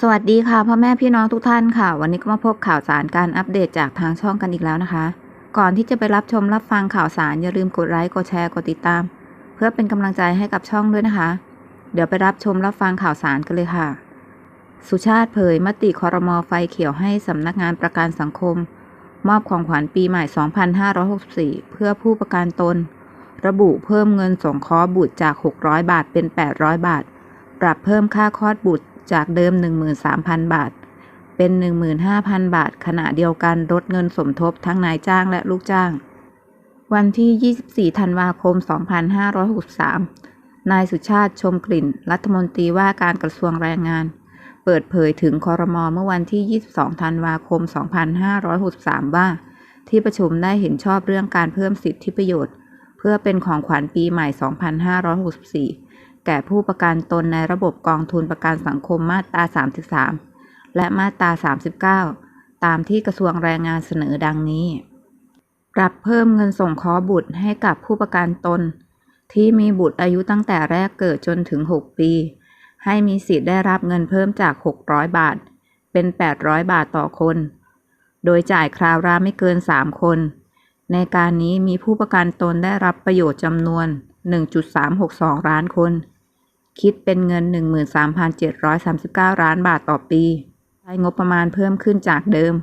สวัสดีค่ะพ่อแม่พี่น้องทุกท่านค่ะ วันนี้ก็มาพบข่าวสารการอัปเดตจากทางช่องกันอีกแล้วนะคะ ก่อนที่จะไปรับชมรับฟังข่าวสารอย่าลืมกดไลค์กดแชร์กดติดตาม เพื่อเป็นกำลังใจให้กับช่องด้วยนะคะ เดี๋ยวไปรับชมรับฟังข่าวสารกันเลยค่ะ สุชาติเผยมติคอรมอไฟเขียวให้สำนักงานประกันสังคม มอบของขวัญปีใหม่ 2564 เพื่อผู้ประกันตน ระบุเพิ่มเงินสงเคราะห์บุตรจาก 600 บาทเป็น 800 บาท ปรับเพิ่มค่าคลอดบุตร จากเดิม 13,000 บาท เป็น 15,000 บาท ขณะเดียวกันลดเงินสมทบทั้งนายจ้างและลูกจ้าง วันที่ 24 ธันวาคม 2563 นายสุชาติชมกลิ่น รัฐมนตรีว่าการกระทรวงแรงงาน เปิดเผยถึงคอรมอเมื่อวันที่ 22 ธันวาคม 2563 ว่า ที่ประชุมได้เห็นชอบเรื่องการเพิ่มสิทธิประโยชน์ เพื่อเป็นของขวัญปีใหม่ 2564 แก่ผู้ประกันตนในระบบกองทุนประกันสังคมมาตรา 33 และมาตรา 39 ตามที่กระทรวงแรงงานเสนอดังนี้ ปรับเพิ่มเงินส่งคราะห์บุตรให้กับผู้ประกันตน ที่มีบุตรอายุตั้งแต่แรกเกิดจนถึง 6 ปี ให้มีสิทธิ์ได้รับเงินเพิ่มจาก 600 บาท เป็น 800 บาทต่อคน โดยจ่ายคราวละไม่เกิน 3 คน ในการนี้มีผู้ประกันตนได้รับประโยชน์จำนวน1.362 ล้านคน คิดเป็นเงิน 13,739 ล้านบาทต่อปีใช้งบประมาณเพิ่มขึ้นจากเดิม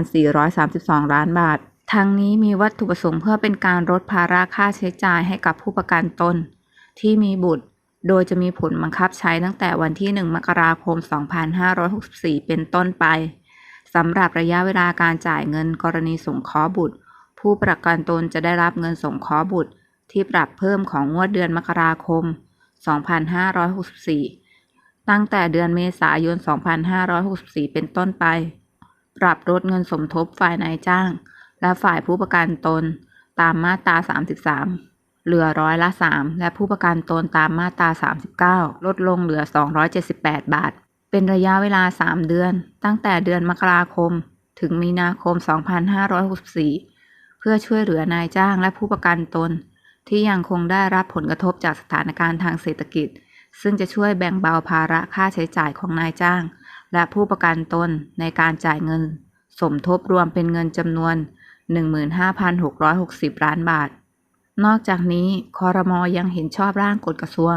3,432 ล้านบาท ทั้งนี้มีวัตถุประสงค์เพื่อเป็นการลดภาระค่าใช้จ่ายให้กับผู้ประกันตน ที่มีบุตร โดยจะมีผลบังคับใช้ตั้งแต่วันที่ 1 มกราคม 2564 เป็นต้นไปสำหรับระยะเวลาการจ่ายเงินกรณีสงเคราะห์บุตร ผู้ประกันตนจะได้รับเงินสงเคราะห์บุตร ที่ปรับเพิ่มของงวดเดือนมกราคม 2564 ตั้งแต่เดือนเมษายน 2564 เป็นต้นไป ปรับลดเงินสมทบฝ่ายนายจ้าง และฝ่ายผู้ประกันตนตามมาตรา 33 เหลือร้อยละ 3 และผู้ประกันตนตามมาตรา 39 ลดลงเหลือ 278 บาท เป็นระยะเวลา 3 เดือน ตั้งแต่เดือนมกราคม ถึงมีนาคม 2564 เพื่อช่วยเหลือนายจ้างและผู้ประกันตน ที่ยังคงได้รับผลกระทบจากสถานการณ์ทางเศรษฐกิจ ซึ่งจะช่วยแบ่งเบาภาระค่าใช้จ่ายของนายจ้าง และผู้ประกันตนในการจ่ายเงิน สมทบรวมเป็นเงินจำนวน 15,660 ล้านบาท นอกจากนี้คอรมอยังเห็นชอบร่างกฎกระทรวง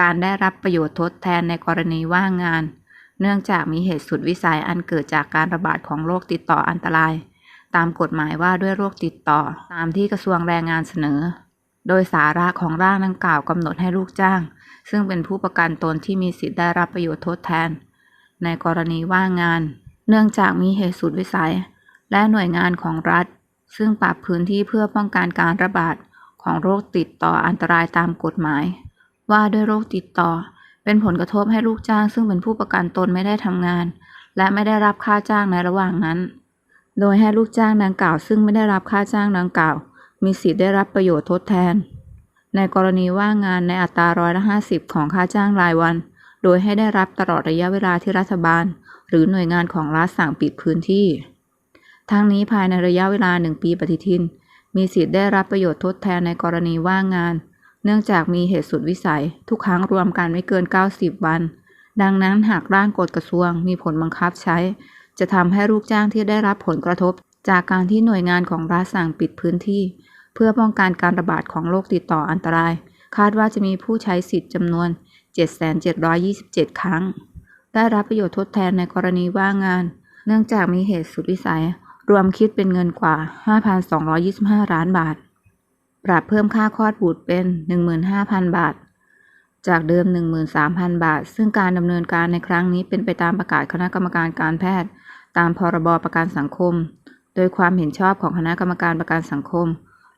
การได้รับประโยชน์ทดแทนในกรณีว่างงาน เนื่องจากมีเหตุสุดวิสัยอันเกิดจากการระบาดของโรคติดต่ออันตราย ตามกฎหมายว่าด้วยโรคติดต่อ ตามที่กระทรวงแรงงานเสนอ โดยสาระของร่างดังกล่าวกำหนดให้ลูกจ้าง ซึ่งเป็นผู้ประกันตนที่มีสิทธิ์ได้รับประโยชน์ทดแทน ในกรณีว่างงาน เนื่องจากมีเหตุสุดวิสัย และหน่วยงานของรัฐ ซึ่งปรับพื้นที่เพื่อป้องกันการระบาดของโรคติดต่ออันตรายตามกฎหมาย ว่าด้วยโรคติดต่อ เป็นผลกระทบให้ลูกจ้าง ซึ่งเป็นผู้ประกันตนไม่ได้ทำงาน และไม่ได้รับค่าจ้างในระหว่างนั้น โดยให้ลูกจ้างดังกล่าว ซึ่งไม่ได้รับค่าจ้างดังกล่าว มีสิทธิ์ได้รับประโยชน์ทดแทน ในกรณีว่างงานในอัตราร้อยละห้าสิบของค่าจ้างรายวัน โดยให้ได้รับตลอดระยะเวลาที่รัฐบาล หรือหน่วยงานของรัฐสั่งปิดพื้นที่ ทั้งนี้ภายในระยะเวลาหนึ่งปีปฏิทิน มีสิทธิ์ได้รับประโยชน์ทดแทนในกรณีว่างงาน เนื่องจากมีเหตุสุดวิสัย ทุกครั้งรวมกันไม่เกิน 90 วัน ดังนั้นหากร่างกฎกระทรวงมีผลบังคับใช้ จะทำให้ลูกจ้างที่ได้รับผลกระทบจากการที่หน่วยงานของรัฐสั่งปิดพื้นที่ เพื่อป้องกันการระบาดของโรคติดต่ออันตราย คาดว่าจะมีผู้ใช้สิทธิ์จำนวน 7,727 ครั้ง ได้รับประโยชน์ทดแทนในกรณีว่างงาน เนื่องจากมีเหตุสุดวิสัย รวมคิดเป็นเงินกว่า 5,225 ล้านบาท ปรับเพิ่มค่าคลอดบุตรเป็น 15,000 บาท จากเดิม 13,000 บาท ซึ่งการดำเนินการในครั้งนี้เป็นไปตามประกาศคณะกรรมการการแพทย์ ตามพรบประกันสังคม โดยความเห็นชอบของคณะกรรมการประกันสังคม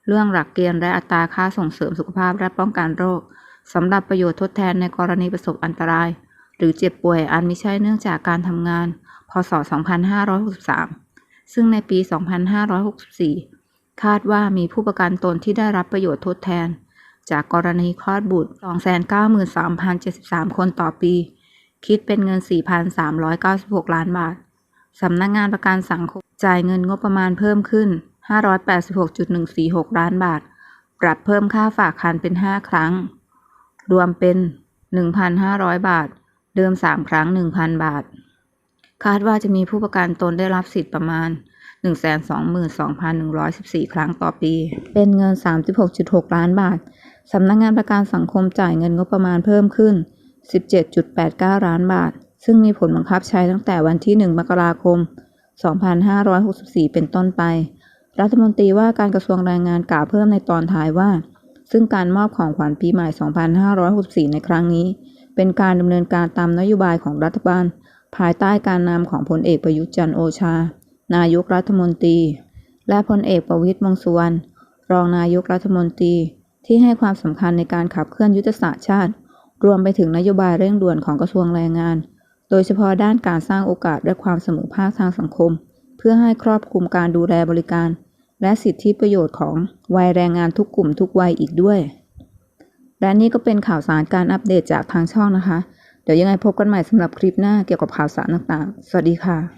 เรื่องหลักเกณฑ์และอัตราค่าส่งเสริมสุขภาพและป้องกันโรคสำหรับประโยชน์ทดแทนในกรณีประสบอันตราย หรือเจ็บป่วยอันไม่ใช่เนื่องจากการทำงาน พศ 2563 ซึ่งในปี 2564 คาดว่ามีผู้ประกันตนที่ได้รับประโยชน์ทดแทน จากกรณีคลอดบุตร 293,073 คนต่อปี คิดเป็นเงิน 4,396 ล้านบาท สำนักงานประกันสังคมจ่ายเงินงบประมาณเพิ่มขึ้น 586.146 ล้านบาท ปรับเพิ่มค่าฝากคันเป็น 5 ครั้ง รวมเป็น 1,500 บาท เดิม 3 ครั้ง 1,000 บาท คาดว่าจะมีผู้ประกันตนได้รับสิทธิ์ประมาณ 122,114 ครั้งต่อปี เป็นเงิน 36.6 ล้านบาท สำนักงานประกันสังคมจ่ายเงินงบประมาณเพิ่มขึ้น 17.89 ล้านบาท ซึ่งมีผลบังคับใช้ตั้งแต่วันที่ 1 มกราคม 2564 เป็นต้นไป รัฐมนตรีว่าการกระทรวงแรงงานกล่าวเพิ่มในตอนท้ายว่า ซึ่งการมอบของขวัญปีใหม่ 2564 ในครั้งนี้ เป็นการดำเนินการตามนโยบายของรัฐบาล ภายใต้การนำของพลเอกประยุทธ์จันโอชา นายกรัฐมนตรี และพลเอกประวิตรวงสุวรรณรองนายกรัฐมนตรี ที่ให้ความสำคัญในการขับเคลื่อนยุทธศาสตร์ชาติ รวมไปถึงนโยบายเร่งด่วนของกระทรวงแรงงาน โดยเฉพาะด้านการสร้างโอกาสและความเสมอภาคทางสังคม เพื่อให้ครอบคลุมการดูแลบริการ และสิทธิประโยชน์ของวัยแรงงานทุกกลุ่มทุกวัยอีกด้วย และนี่ก็เป็นข่าวสารการอัปเดตจากทางช่องนะคะ เดี๋ยวยังไงพบกันใหม่สำหรับคลิปหน้าเกี่ยวกับข่าวสารต่างๆ สวัสดีค่ะ